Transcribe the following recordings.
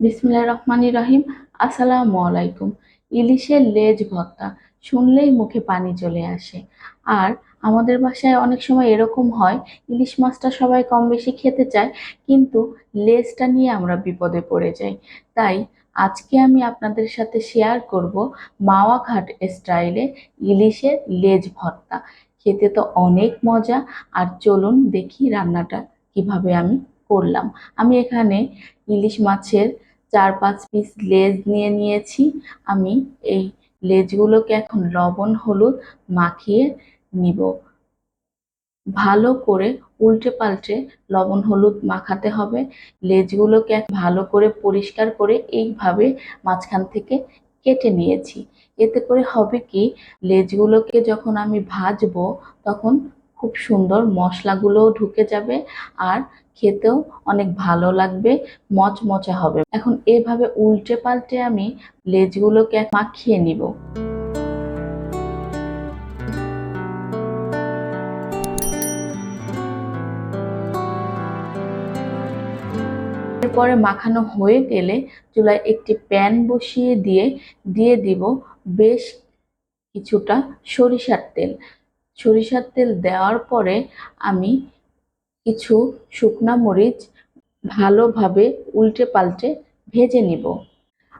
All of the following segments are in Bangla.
বিসমিল্লাহ রহমানির রহিম। আসসালামু আলাইকুম। ইলিশের লেজ ভর্তা শুনলেই মুখে পানি চলে আসে। আর আমাদের বাসায় অনেক সময় এরকম হয়, ইলিশ মাছটা সবাই কম বেশি খেতে চায়, কিন্তু লেজটা নিয়ে আমরা বিপদে পড়ে যাই। তাই আজকে আমি আপনাদের সাথে শেয়ার করব মাওয়া ঘাট স্টাইলে ইলিশের লেজ ভর্তা। খেতে তো অনেক মজা। আর চলুন দেখি রান্নাটা কীভাবে আমি করলাম। আমি এখানে ইলিশ মাছের চার পাঁচ পিস লেজ নিয়ে নিয়েছি। আমি এই লেজগুলোকে এখন লবণ, হলুদ মাখিয়ে নিব। ভালো করে উল্টে পাল্টে লবণ, হলুদ মাখাতে হবে। লেজগুলোকে ভালো করে পরিষ্কার করে এইভাবে মাঝখান থেকে কেটে নিয়েছি। এতে করে হবে কি লেজগুলোকে যখন আমি ভাজবো তখন খুব সুন্দর মশলাগুলোও ঢুকে যাবে। আর খেতেও অনেক ভালো লাগবে, মচমচে হবে। এখন এভাবে উল্টে পাল্টে আমি লেজগুলোকে মাখিয়ে নিব। এরপরে মাখানো হয়ে গেলে চুলায় একটি প্যান বসিয়ে দিয়ে দিয়ে দিব বেশ কিছুটা সরিষার তেল। সরিষার তেল দেওয়ার পরে আমি কিছু শুকনা মরিচ ভালোভাবে উল্টে পাল্টে ভেজে নিব।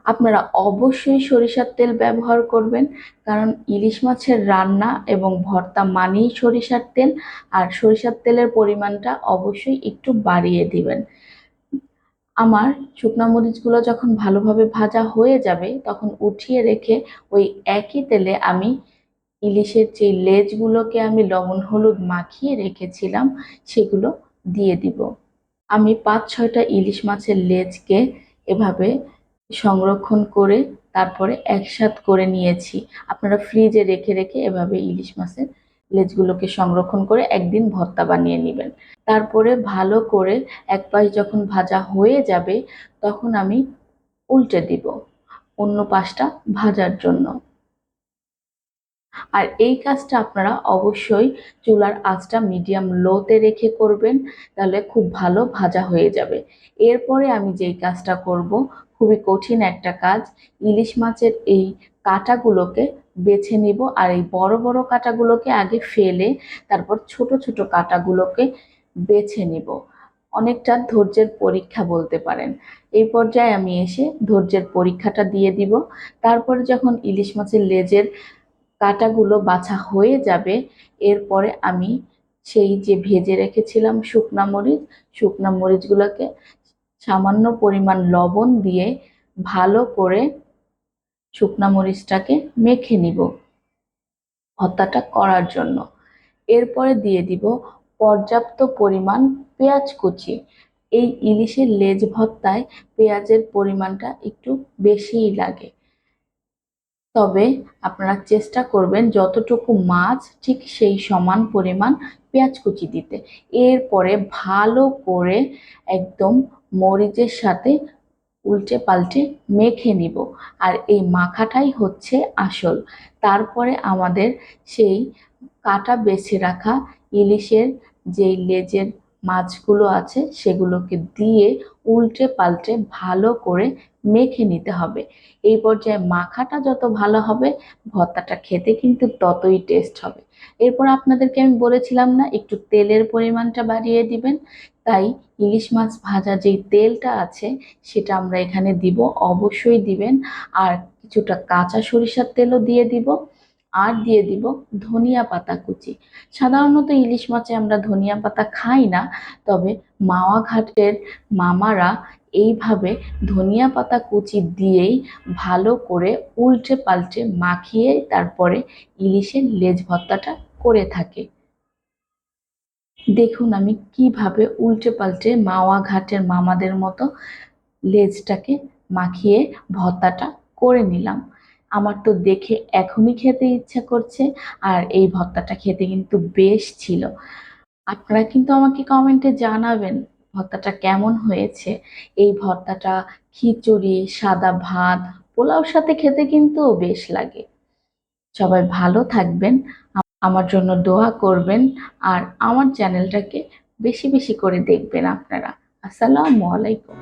আপনারা অবশ্যই সরিষার তেল ব্যবহার করবেন, কারণ ইলিশ মাছের রান্না এবং ভর্তা মানেই সরিষার তেল, আর সরিষার তেলের পরিমাণটা অবশ্যই একটু বাড়িয়ে দিবেন। আমার শুকনো মরিচগুলো যখন ভালোভাবে ভাজা হয়ে যাবে, তখন উঠিয়ে রেখে ওই একই তেলে আমি ইলিশের যে লেজগুলোকে আমি লবণ, হলুদ মাখিয়ে রেখেছিলাম, সেগুলো দিয়ে দিব। আমি পাঁচ, ছয়টা ইলিশ মাছের লেজকে এভাবে সংরক্ষণ করে তারপরে একসাথ করে নিয়েছি। আপনারা ফ্রিজে রেখে রেখে এভাবে ইলিশ মাছের লেজগুলোকে সংরক্ষণ করে একদিন ভর্তা বানিয়ে নেবেন। তারপরে ভালো করে এক পাশ যখন ভাজা হয়ে যাবে, তখন আমি উল্টে দিব অন্য পাশটা ভাজার জন্য। আর এই কাজটা আপনারা অবশ্যই চুলার আঁচটা মিডিয়াম লোতে রেখে করবেন, তাহলে খুব ভালো ভাজা হয়ে যাবে। এরপরে আমি যেই কাজটা করব, খুবই কঠিন একটা কাজ, ইলিশ মাছের এই কাটাগুলোকে বেছে নিব আর এই বড় বড় কাটাগুলোকে আগে ফেলে তারপর ছোট ছোট কাটাগুলোকে বেছে নিব। অনেকটা ধৈর্যের পরীক্ষা বলতে পারেন। এই পর্যায়ে আমি এসে ধৈর্যের পরীক্ষাটা দিয়ে দিব। তারপরে যখন ইলিশ মাছের লেজের কাটাগুলো বাছা হয়ে যাবে। এরপরে আমি সেই যে ভেজে রেখেছিলাম শুকনা মরিচ, শুকনা মরিচগুলোকে সামান্য পরিমাণ লবণ দিয়ে ভালো করে শুকনা মরিচটাকে মেখে নিব ভর্তাটা করার জন্য। এরপরে দিয়ে দিব পর্যাপ্ত পরিমাণ পেঁয়াজ কুচি। এই ইলিশের লেজ ভর্তায় পেঁয়াজের পরিমাণটা একটু বেশিই লাগে। তবে আপনারা চেষ্টা করবেন যতটুকু মাছ, ঠিক সেই সমান পরিমাণ পেঁয়াজ কুচি দিতে। এরপরে ভালো করে একদম মরিচের সাথে উল্টে পাল্টে মেখে নিব। আর এই মাখাটাই হচ্ছে আসল। তারপরে আমাদের সেই কাটা বেছে রাখা ইলিশের যেই লেজের মাছগুলো আছে, সেগুলোকে দিয়ে উল্টে পাল্টে ভালো করে মেখে নিতে হবে। এই পর্যায়ে মাখাটা যত ভালো হবে, ভর্তাটা খেতে কিন্তু ততই টেস্ট হবে। এরপর আপনাদেরকে আমি বলেছিলাম না, একটু তেলের পরিমাণটা বাড়িয়ে দিবেন। তাই ইলিশ মাছ ভাজা যেই তেলটা আছে, সেটা আমরা এখানে দিব। অবশ্যই দিবেন। আর কিছুটা কাঁচা সরিষার তেলও দিয়ে দিব। আর দিয়ে দিব ধনিয়া পাতা কুচি। সাধারণত ইলিশ মাছে আমরা ধনিয়া পাতা খাই না, তবে মাওয়া ঘাটের মামারা এইভাবে ধনিয়া পাতা কুচি দিয়েই ভালো করে উল্টে পাল্টে মাখিয়ে তারপরে ইলিশের লেজ ভর্তাটা করে থাকে। দেখুন আমি কীভাবে উল্টে পাল্টে মাওয়া ঘাটের মামাদের মতো লেজটাকে মাখিয়ে ভর্তাটা করে নিলাম। আমার তো দেখে এখনই খেতে ইচ্ছা করছে, আর এই ভর্তাটা খেতে কিন্তু বেশ ছিল। আপনারা কিন্তু আমাকে কমেন্টে জানাবেন ভর্তাটা কেমন হয়েছে। এই ভর্তাটা খিচুড়ি, সাদা ভাত, পোলাওর সাথে খেতে কিন্তু বেশ লাগে। সবাই ভালো থাকবেন, আমার জন্য দোয়া করবেন, আর আমার চ্যানেলটাকে বেশি বেশি করে দেখবেন আপনারা। আসসালামু আলাইকুম।